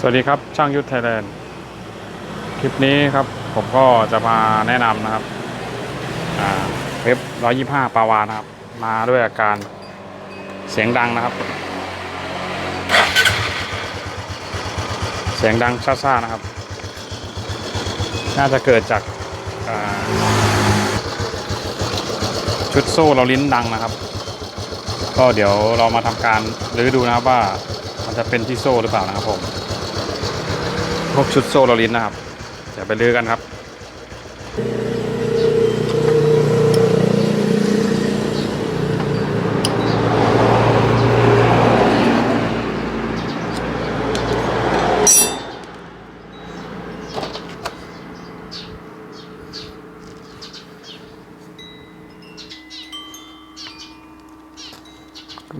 สวัสดีครับ ช่างยุทธไทยแลนด์ คลิปนี้ครับ ผมก็จะมาแนะนำนะครับอ่าเว็บ 125 ปาวานะครับ มาด้วยอาการเสียงดังนะครับ เสียงดังซ่าๆนะครับ น่าจะเกิดจากชุดโซ่เราลิ้นดังนะครับ ก็เดี๋ยวเรามาทำการรื้อดูนะครับว่ามันจะเป็นที่โซ่หรือเปล่านะครับผม พวกชุดโซ่เราลิ้นนะครับ เดี๋ยวไปลือกันครับ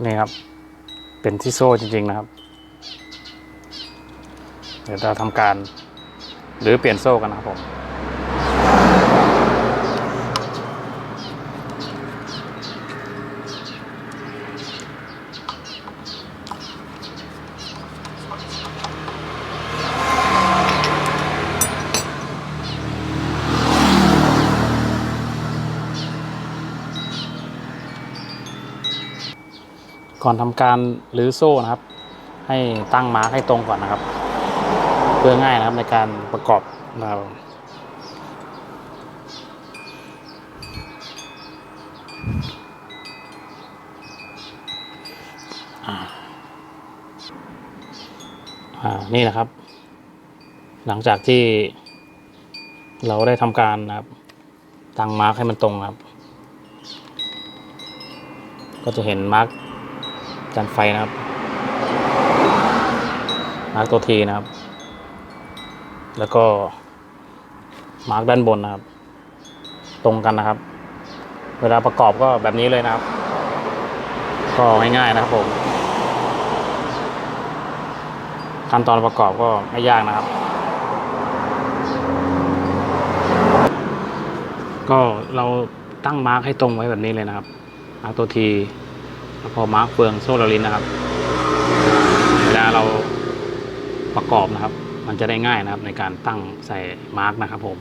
นี่ครับ เป็นที่โซ่จริง ๆ นะครับ เดี๋ยวเราทำการหรือเปลี่ยนโซ่กันนะครับผมก่อนทำการรื้อโซ่นะครับ ให้ตั้งมาร์คให้ตรงก่อนนะครับ พื่อง่ายนะครับในการประกอบนะครับอ่าอ่านี่นะครับ หลังจากที่เราได้ทำการนะครับตั้งมาร์คให้มันตรงครับ ก็จะเห็นมาร์คจานไฟนะครับ มาร์กตัวทีนะครับ แล้วก็มาร์กด้านบนนะครับ ตรงกันนะครับ เวลาประกอบก็แบบนี้เลยนะครับ ก็ง่ายๆนะครับผมขั้นตอนประกอบก็ไม่ยากนะครับ ก็เราตั้งมาร์กให้ตรงไว้แบบนี้เลยนะครับมาร์กตัวทีแล้วพอมาร์กเฟืองโซ่ลาลินนะครับ เวลาเราประกอบนะครับ มันจะได้ง่ายนะครับในการตั้งใส่มาร์กนะครับผม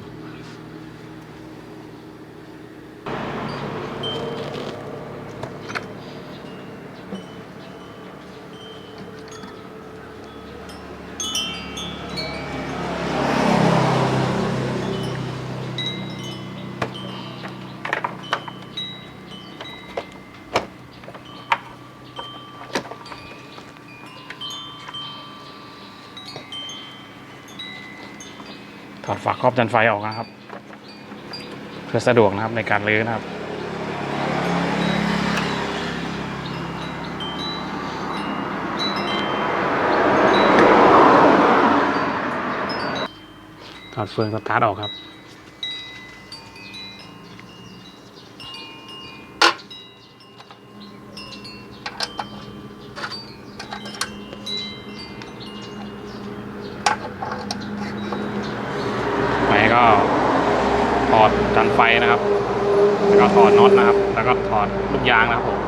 ถอดฝาครอบจันไฟออกนะครับ เพื่อสะดวกนะครับในการลื้อนะครับถอดเฟืองสตาร์ทออกครับ ไปก็ถอดจันไฟนะครับ แล้วก็ถอดน็อตนะครับ แล้วก็ถอดลูกยางนะครับผม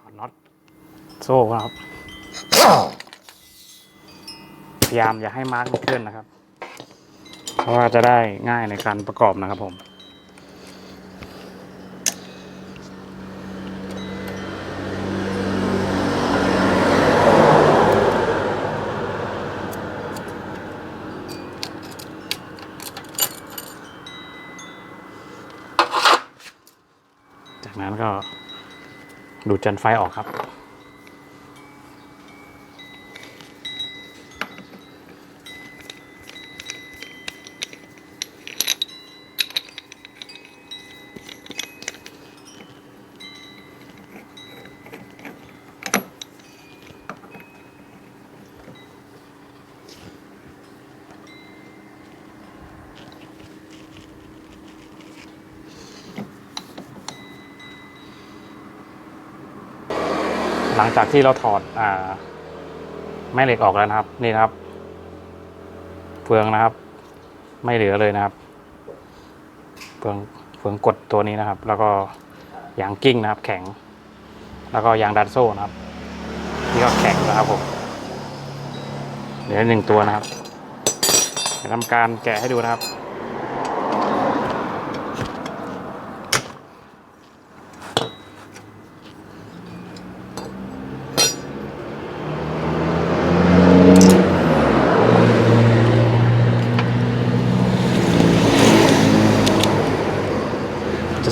ถอดน็อต โซ่ครับ พยายามอย่าให้มาร์กมันเคลื่อนนะครับ เพราะว่าจะได้ง่ายในการประกอบนะครับผมจากนั้นก็ดูดจันไฟออกครับ ลังจากที่เราถอดอ่า แม่เหล็กออกแล้วนะครับ นี่นะครับ เฟืองนะครับ ไม่เหลือเลยนะครับ เฟืองเฟืองกดตัวนี้นะครับ แล้วก็ยางกิ้งนะครับ แข็ง แล้วก็ยางดันโซ่นะครับนี่ก็แข็งนะครับผมเหลือหนึ่งตัวนะครับจะทำการแกะให้ดูนะครับ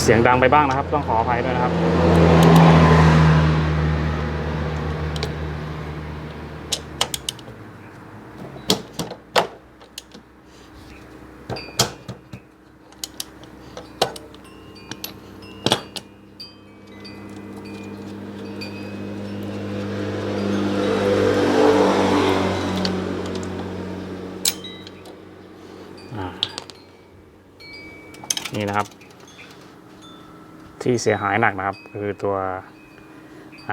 เสียงดังไปบ้างนะครับ ต้องขออภัยด้วยนะครับอ่านี่นะครับ ที่เสียหายหนักนะครับ คือตัว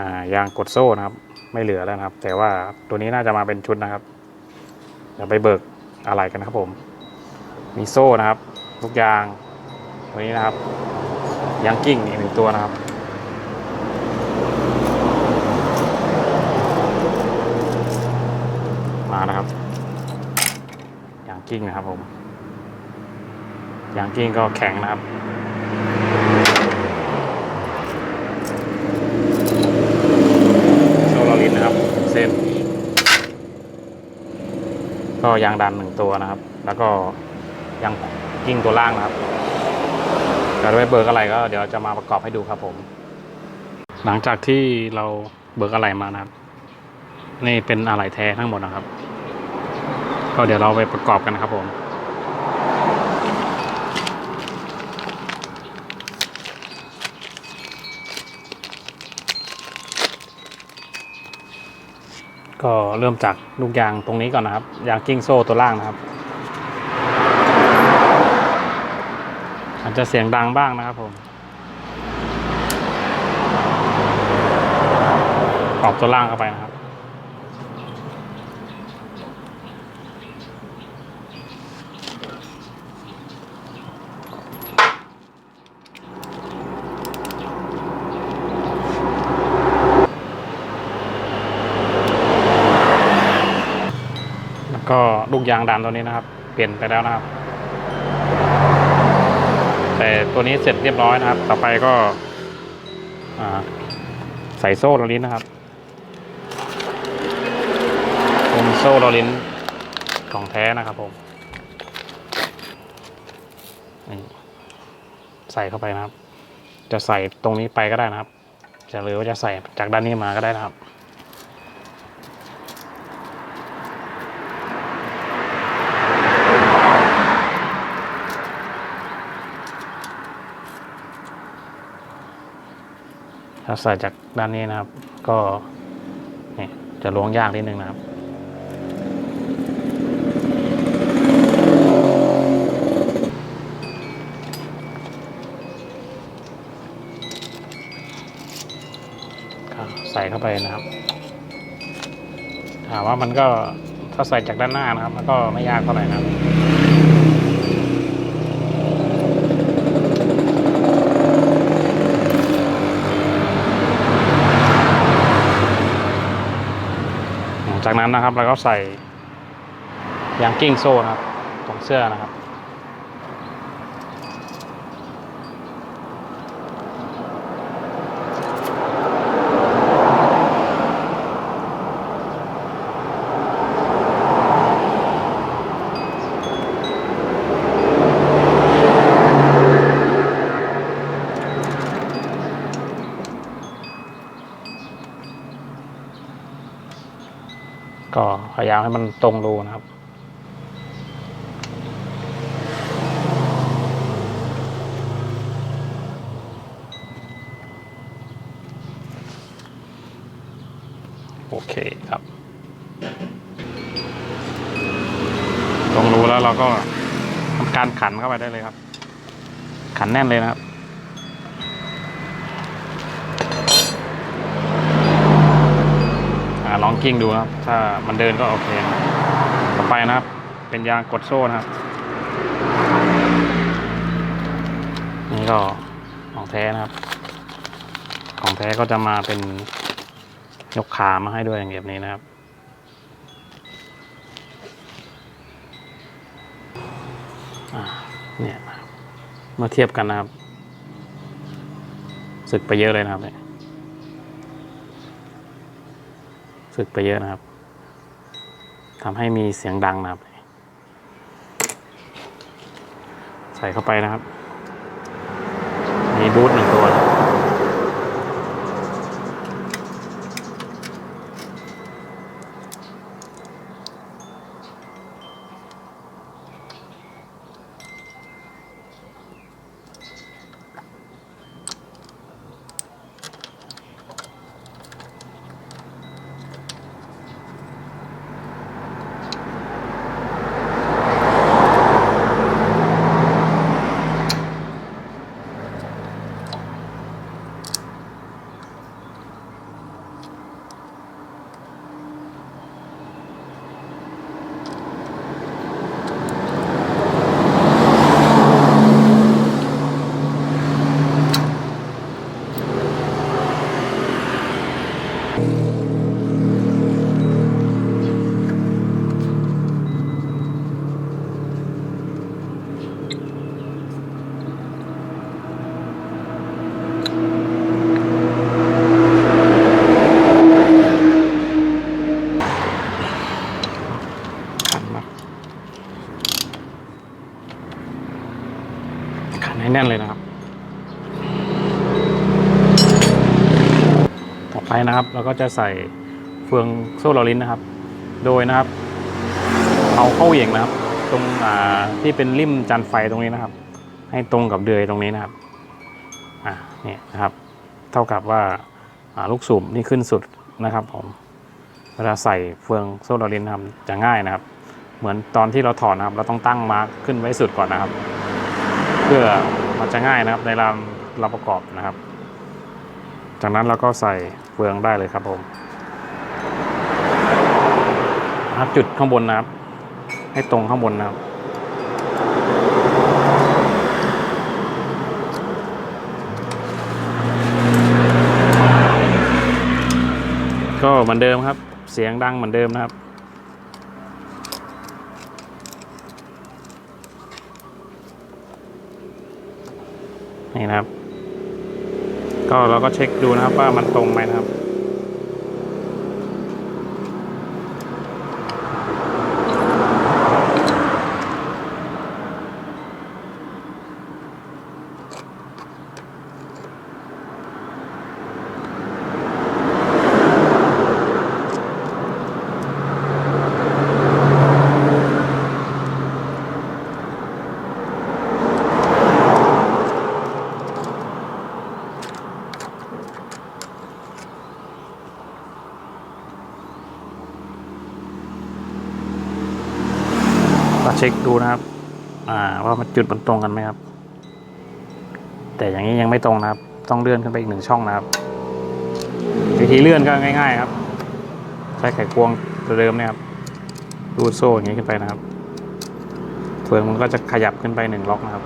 ายางกดโซ่นะครับ ไม่เหลือแล้วนะครับ แต่ว่าตัวนี้น่าจะมาเป็นชุดนะครับเดี๋ยวไปเบิกอะไรกันนะครับผม มีโซ่นะครับลูกยางตัวนี้นะครับยางกิ้งอีกหนึ่งตัวนะครับมานะครับยางกิ้งนะครับผมยางกิ้งก็แข็งนะครับ โซลารินนะครับเส้น ก็ยางดันหนึ่งตัวนะครับ แล้วก็ยางกิ้งตัวล่างนะครับเดี๋ยวไปเบิกอะไรก็เดี๋ยวจะมาประกอบให้ดูครับผม หลังจากที่เราเบิกอะไรมานะครับ นี่เป็นอะไรแท้ทั้งหมดนะครับ ก็เดี๋ยวเราไปประกอบกันนะครับผม ก็เริ่มจากลูกยางตรงนี้ก่อนนะครับ ยางกิ้งโซ่ตัวล่างนะครับ อาจจะเสียงดังบ้างนะครับผมกรอบตัวล่างเข้าไปนะครับ แล้ว ก็ลูกยางดันตัวนี้นะครับ เปลี่ยนไปแล้วนะครับ แต่ตัวนี้เสร็จเรียบร้อยนะครับ ต่อไปก็ใส่โซ่โรลินนะครับเป็นโซ่โรลินของแท้นะครับผมใส่เข้าไปนะครับ จะใส่ตรงนี้ไปก็ได้นะครับ จะหรือว่าจะใส่จากด้านนี้มาก็ได้นะครับ ถ้าใส่จากด้านนี้นะครับ ก็นี่จะล้วงยากนิดนึงนะครับใส่เข้าไปนะครับ ถามว่ามันก็ถ้าใส่จากด้านหน้านะครับ มันก็ไม่ยากเท่าไหร่นะครับ หลัง จากนั้นนะครับเราก็ใส่ยางกิ้งโซ่นะครับตรงเสื้อนะครับ ก็พยามให้มันตรงรูนะครับ โอเคครับ ตรงรูแล้วเราก็ทำการขันเข้าไปได้เลยครับ ขันแน่นเลยนะครับ อ่า ลองกิ้งดูครับ ถ้ามันเดินก็โอเครับต่อไปนะครับ เป็นยางกดโซ่นะครับ นี่ก็ของแท้นะครับ ของแท้ก็จะมาเป็นยกขามาให้ด้วยอย่างแบบนี้นะครับอ่าเนี่ยมื่อเทียบกันนะครับ สึกไปเยอะเลยนะครับเนี่ยึกไปเยอะนะครับทำให้มีเสียงดังนะครับ ใส่เข้าไปนะครับ มีบูทหนึ่งตัว ไปนะครับ เราก็จะใส่เฟืองโซ่ลอรินนะครับ โดยนะครับ เอาเข้าเหวี่ยงนะครับ ตรงที่เป็นริมจันไฟตรงนี้นะครับ ให้ตรงกับเดือยตรงนี้นะครับอ่าเนี่ยนะครับ เท่ากับว่าลูกสูบนี่ขึ้นสุดนะครับผมเวลาใส่เฟืองโซ่ลอรินนะครับจะง่ายนะครับ เหมือนตอนที่เราถอดนะครับ เราต้องตั้งมาร์คขึ้นไว้สุดก่อนนะครับ เพื่อมันจะง่ายนะครับในเวลาเราประกอบนะครับ จากนั้นเราก็ใส่เฟืองได้เลยครับผมครับจุดข้างบนนะครับ ให้ตรงข้างบนนะครับ ก็เหมือนเดิมครับ เสียงดังเหมือนเดิมนะครับนี่นะครับ ก็เราก็เช็คดูนะครับว่ามันตรงไหมนะครับ ก็เช็คดูนะครับ อ่า ว่ามันจุดมันตรงกันไหมครับ แต่อย่างนี้ยังไม่ตรงนะครับ ต้องเลื่อนขึ้นไปอีกหนึ่งช่องนะครับ วิธีเลื่อนก็ง่าย ๆ ครับ ใช้ไขควงตัวเดิมเนี่ยครับรูดโซ่อย่างนี้ขึ้นไปนะครับเฟืองมันก็จะขยับขึ้นไปหนึ่งล็อกนะครับ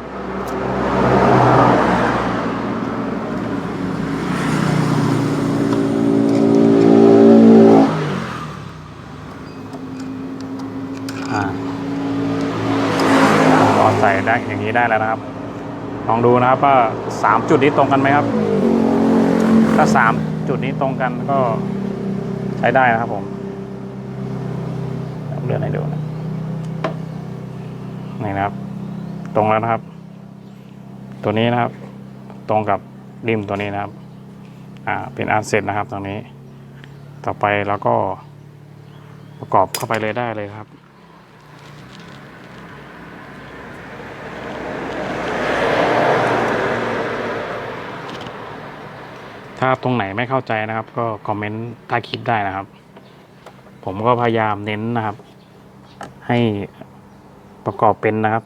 อ่า พอใส่ได้อย่าง นี้ได้แล้วนะครับ ลองดูนะครับว่าสามจุดนี้ตรงกันไหมครับ ถ้าสามจุดนี้ตรงกันก็ใช้ได้นะครับผมเลื่อนให้ดูนะนี่นะครับ ตรงแล้วนะครับ ตัวนี้นะครับ ตรงกับริมตัวนี้นะครับ อ่า เป็นอันเสร็จนะครับตรงนี้ ต่อไปเราก็ประกอบเข้าไปเลยได้เลยครับ ถ้าตรงไหนไม่เข้าใจนะครับ ก็คอมเมนต์ใต้คลิปได้นะครับ ผมก็พยายามเน้นนะครับ ให้ประกอบเป็นนะครับ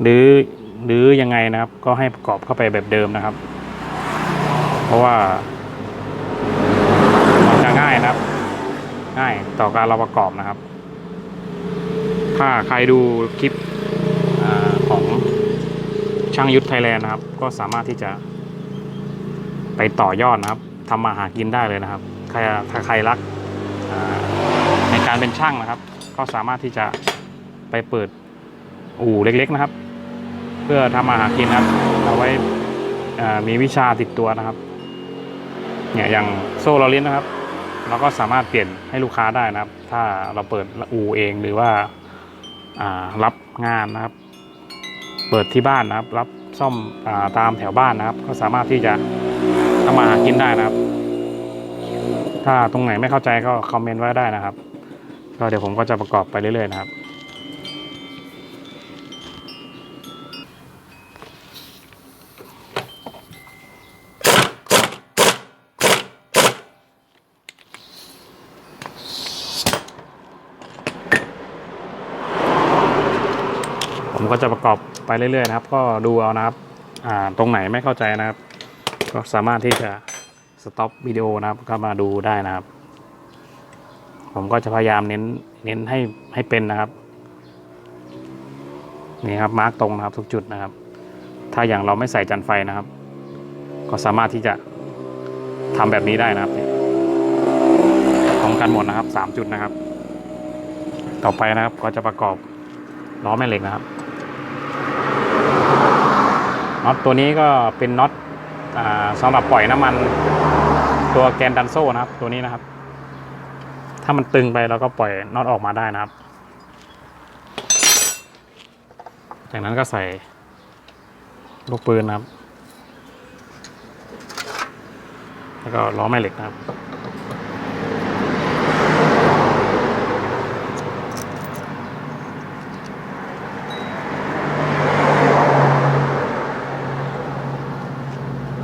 หรือหรือยังไงนะครับ ก็ให้ประกอบเข้าไปแบบเดิมนะครับ เพราะว่ามันจะง่ายนะครับ ง่ายต่อการเราประกอบนะครับ ถ้าใครดูคลิปอของช่างยุทธไทยแลนด์นะครับ ก็สามารถที่จะ ไปต่อยอดนะครับทำมาหากินได้เลยนะครับใครถ้าใครรักในการเป็นช่างนะครับ ก็สามารถที่จะไปเปิดอู่เล็กๆนะครับ เพื่อทำมาหากินนะครับ เอาไว้มีวิชาติดตัวนะครับเนี่ยอย่างโซ่เราลิ้นนะครับ เราก็สามารถเปลี่ยนให้ลูกค้าได้นะครับ ถ้าเราเปิดอู่เองหรือว่าอ่ารับงานนะครับ เปิดที่บ้านนะครับ รับซ่อมอาตามแถวบ้านนะครับ ก็สามารถที่จะ ทำมาหากินได้นะครับ ถ้าตรงไหนไม่เข้าใจก็คอมเมนต์ไว้ได้นะครับก็เดี๋ยวผมก็จะประกอบไปเรื่อยๆนะครับผมก็จะประกอบไปเรื่อยๆนะครับ ก็ดูเอานะครับ อ่า ตรงไหนไม่เข้าใจนะครับ ก็สามารถที่จะสต็อปวิดีโอนะครับก็มาดูได้นะครับ ผมก็จะพยายามเน้นเน้นให้ให้เป็นนะครับนี่ครับมาร์กตรงนะครับทุกจุดนะครับ ถ้าอย่างเราไม่ใส่จันไฟนะครับ ก็สามารถที่จะทำแบบนี้ได้นะครับเนี่ยพร้อมกันหมดนะครับสามจุดนะครับ ต่อไปนะครับก็จะประกอบล้อแม่เหล็กนะครับน็อตตัวนี้ก็เป็นน็อต สำหรับปล่อยน้ำมันตัวแกนดันโซ่นะครับ ตัวนี้นะครับ ถ้ามันตึงไปเราก็ปล่อยน็อตออกมาได้นะครับ จากนั้นก็ใส่ลูกปืนนะครับ แล้วก็ล้อแม่เหล็กนะครับ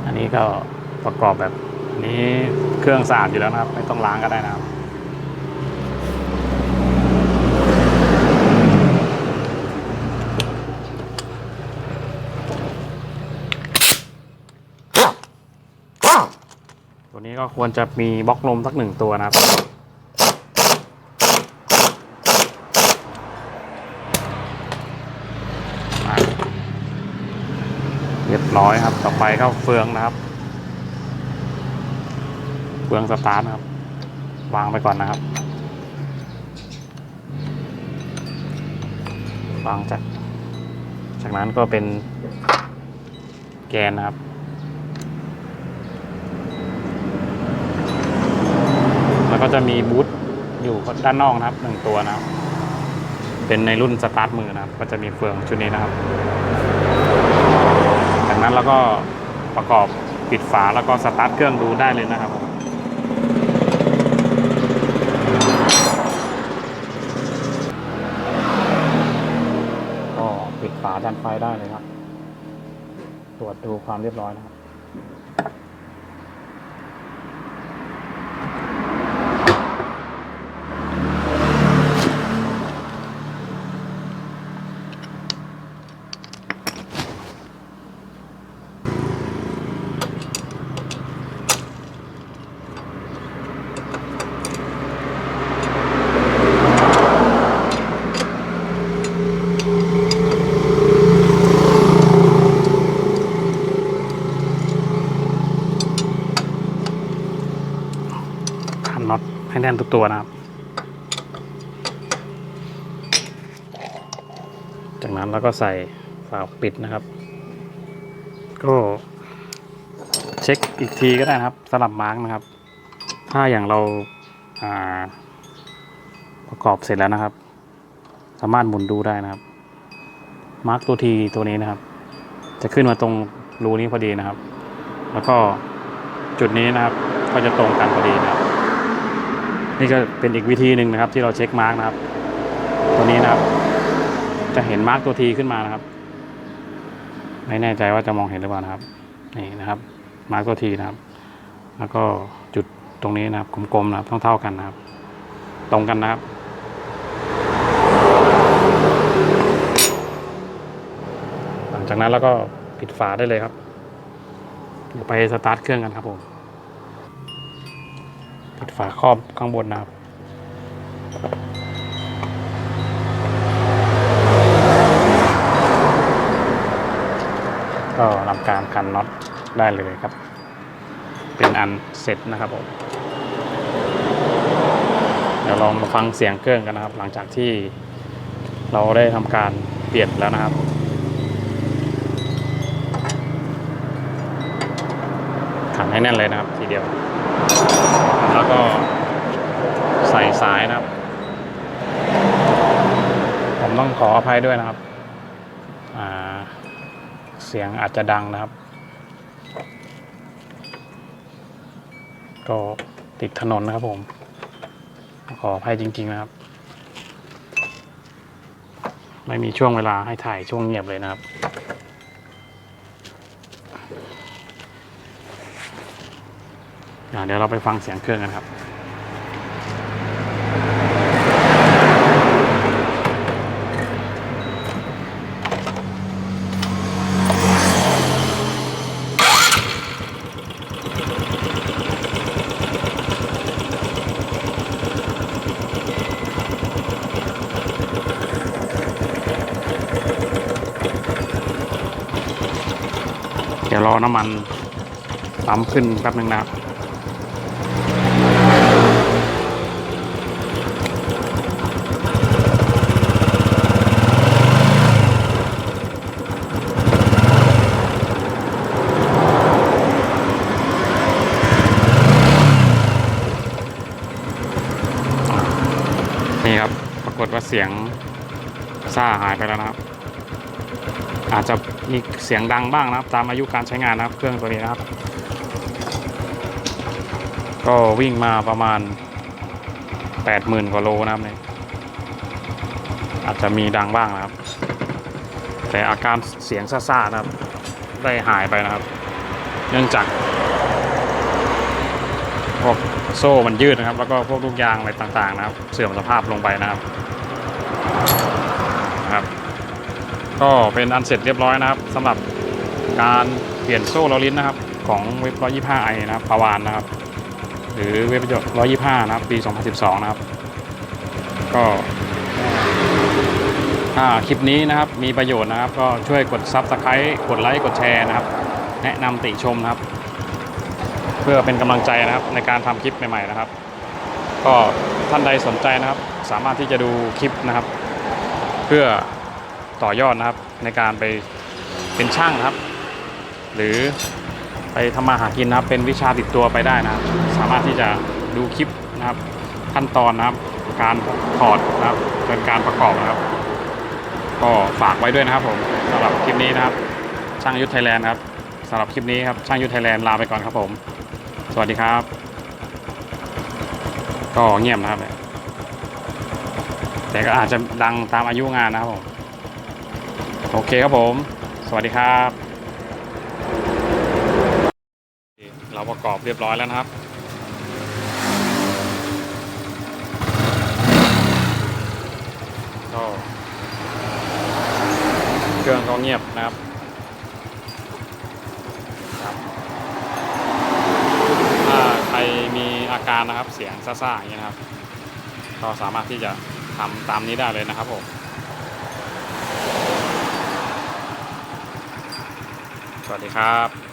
อันนี้ก็ประ กอบแบบนี้เครื่องสะอาดอยู่แล้วนะครับ ไม่ต้องล้างก็ได้นะครับ ตัวนี้ก็ควรจะมีบล็อกลมสักหนึ่งตัวนะครับเรียบร้อยครับ ต่อไปก็เฟืองนะครับ เฟืองสตาร์ทนะครับ วางไปก่อนนะครับ วางจาก จากนั้นก็เป็นแกนนะครับแล้วก็จะมีบูทอยู่ด้านนอกนะครับหนึ่งตัวนะครับ เป็นในรุ่นสตาร์ทมือนะครับ ก็จะมีเฟืองชุดนี้นะครับ จากนั้นเราก็ประกอบปิดฝาแล้วก็สตาร์ทเครื่องดูได้เลยนะครับผมก็ การไฟได้เลยครับ ตรวจดูความเรียบร้อยนะครับ น่นทุกตัวนะครับ จากนั้นเราก็ใส่ฝาปิดนะครับ ก็เช็คอีกทีก็ได้นะครับสลับมาร์กนะครับ ถ้าอย่างเราาประกอบเสร็จแล้วนะครับ สามารถหมุนดูได้นะครับ มาร์กตัวทีตัวนี้นะครับ จะขึ้นมาตรงรูนี้พอดีนะครับ แล้วก็จุดนี้นะครับก็จะตรงกันพอดีนะครับ นี่ก็เป็นอีกวิธีหนึ่งนะครับ ที่เราเช็คมาร์กนะครับ ตัวนี้นะครับ จะเห็นมาร์กตัวทีขึ้นมานะครับ ไม่แน่ใจว่าจะมองเห็นหรือเปล่านะครับ นี่นะครับ มาร์กตัวทีนะครับ แล้วก็จุดตรงนี้นะครับกลมๆนะครับต้งเท่ากันนะครับ ตรงกันนะครับหลังจากนั้นเราก็ปิดฝาได้เลยครับ เดี๋ยวไปสตาร์ทเครื่องกันครับผมิดฝาครอบข้างบนนะครับก็ทำการกันน็อตได้เลยครับ เป็นอันเสร็จนะครับผมเดี๋ยวลองมาฟังเสียงเครื่องกันนะครับ หลังจากที่เราได้ทำการเปลี่ยนแล้วนะครับขันให้แน่นเลยนะครับทีเดียว แล้วก็ใส่สายนะครับ ผมต้องขออภัยด้วยนะครับ เสียงอาจจะดังนะครับ ก็ติดถนนนะครับผม ขออภัยจริง ๆนะครับ ไม่มีช่วงเวลาให้ถ่ายช่วงเงียบเลยนะครับ อ่า เดี๋ยวเราไปฟังเสียงเครื่องกันครับเดี๋ยวรอน้ำมันปั๊มขึ้นแป๊บนึงนะครับ นี่ครับ ปราก ฏว่าเสียงซ่าหายไปแล้วนะครับ อาจจะมีเสียงดังบ้างนะครับ ตามอายุการใช้งานนะครับ เครื่องตัวนี้นะครับ ก็วิ่งมาประมาณ 80,000 กว่าโลนะครับเนี่ยอาจจะมีดังบ้างนะครับ แต่อาการเสียงซ่าๆนะครับ ได้หายไปนะครับ เนื่องจากพวกโซ่มันยืดนะครับ แล้วก็พวกลูกยางอะไรต่างๆนะครับ เสื่อมสภาพลงไปนะครับนะครับ ก็เป็นอันเสร็จเรียบร้อยนะครับสำหรับการเปลี่ยนโซ่ล้อลิ้นนะครับ ของเว็บ 125i นะครับปาวานนะครับ หรือเว็บ 125 นะครับ ปี 2012 นะครับ ก็ถ้าคลิปนี้นะครับมีประโยชน์นะครับ ก็ช่วยกด Subscribe กดไลค์กดแชร์นะครับ แนะนำติชมนะครับ เพื่อเป็นกำลังใจนะครับในการทำคลิปใหม่ ๆ นะครับ ก็ท่านใดสนใจนะครับ สามารถที่จะดูคลิปนะครับ เพื่อ ต่อยอดนะครับ ในการไปเป็นช่างครับ หรือไปทำมาหากินนะครับ เป็นวิชาติดตัวไปได้นะครับ สามารถที่จะดูคลิปนะครับ ขั้นตอนนะครับ การถอดนะครับเป็นการประกอบนะครับ ก็ฝากไว้ด้วยนะครับผมสำหรับคลิปนี้นะครับ ช่างยุทธไทยแลนด์ครับสำหรับคลิปนี้ครับช่างยุทธไทยแลนด์ลาไปก่อนครับผม สวัสดีครับ ก็เงียบนะครับ แต่ก็อาจจะดังตามอายุงานนะครับผม โอเคครับผม สวัสดีครับ เราประกอบเรียบร้อยแล้วนะครับก็เครื่องก็เงียบนะครับถ้าใครมีอาการนะครับเสียงซ่าๆอย่างนี้นะครับ ก็สามารถที่จะทำตามนี้ได้เลยนะครับผม วัสดีครับ